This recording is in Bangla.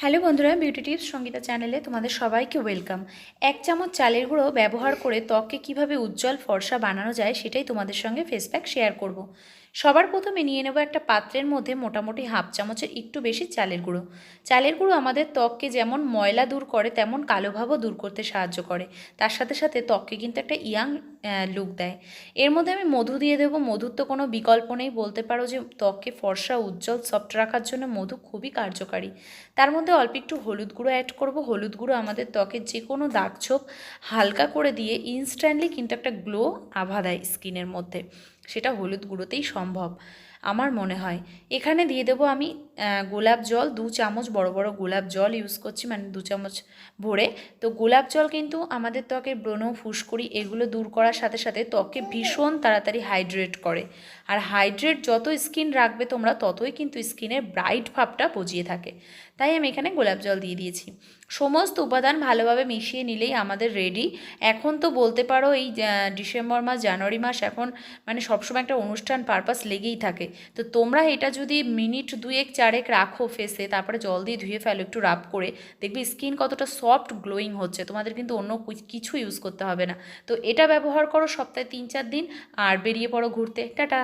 হ্যালো বন্ধুরা বিউটি টিপস সঙ্গীতা চ্যানেলে তোমাদের সবাইকে ওয়েলকাম এক চামচ চালের গুঁড়ো ব্যবহার করে ত্বককে কীভাবে উজ্জ্বল ফর্সা বানানো যায় সেটাই তোমাদের সঙ্গে ফেসপ্যাক শেয়ার করব। সবার প্রথমে নিয়ে নেব একটা পাত্রের মধ্যে মোটামুটি হাফ চামচের একটু বেশি চালের গুঁড়ো। চালের গুঁড়ো আমাদের ত্বককে যেমন ময়লা দূর করে, তেমন কালো ভাবও দূর করতে সাহায্য করে। তার সাথে সাথে ত্বককে কিন্তু একটা ইয়াং লুক দেয়। এর মধ্যে আমি মধু দিয়ে দেবো। মধুর তো কোনো বিকল্প নেই। বলতে পারো যে ত্বককে ফর্সা, উজ্জ্বল সফট রাখার জন্য মধু খুবই কার্যকারী। তার মধ্যে অল্প একটু হলুদ গুঁড়ো অ্যাড করব। হলুদ গুঁড়ো আমাদের ত্বকের যে কোনো দাগ ছোপ হালকা করে দিয়ে ইনস্ট্যান্টলি কিন্তু একটা গ্লো আভা দেয় স্কিনের মধ্যে। সেটা হলুদ গুঁড়োতেই সম্ভব আমার মনে হয় এখানে দিয়ে দেবো আমি গোলাপ জল, দু চামচ বড় বড় গোলাপ জল ইউজ করছি মানে দু চামচ ভরে। তো গোলাপ জল কিন্তু আমাদের ত্বকের ব্রণ, ফুসকুড়ি এগুলো দূর করার সাথে সাথে ত্বককে ভীষণ তাড়াতাড়ি হাইড্রেট করে। আর হাইড্রেট যত স্কিন রাখবে তোমরা ততই কিন্তু স্কিনের ব্রাইট ভাবটা বজিয়ে থাকে। তাই আমি এখানে গোলাপ জল দিয়ে দিয়েছি। সমস্ত উপাদান ভালোভাবে মিশিয়ে নিলেই আমাদের রেডি এখন তো বলতে পারো এই ডিসেম্বর মাস জানুয়ারি মাস এখন মানে সবসময় একটা অনুষ্ঠান পারপাস লেগেই থাকে। তো তোমরা এটা যদি মিনিট দুয়েক চারেক রাখো ফেসে তারপরে জল দিয়ে ধুয়ে ফেলো, একটু রাব করে। দেখবে স্কিন কতটা সফট গ্লোয়িং হচ্ছে, তোমাদের কিন্তু অন্য কিছু ইউজ করতে হবে না। তো এটা ব্যবহার করো সপ্তাহে তিন চার দিন, আর বেরিয়ে পড়ো ঘুরতে। টাটা!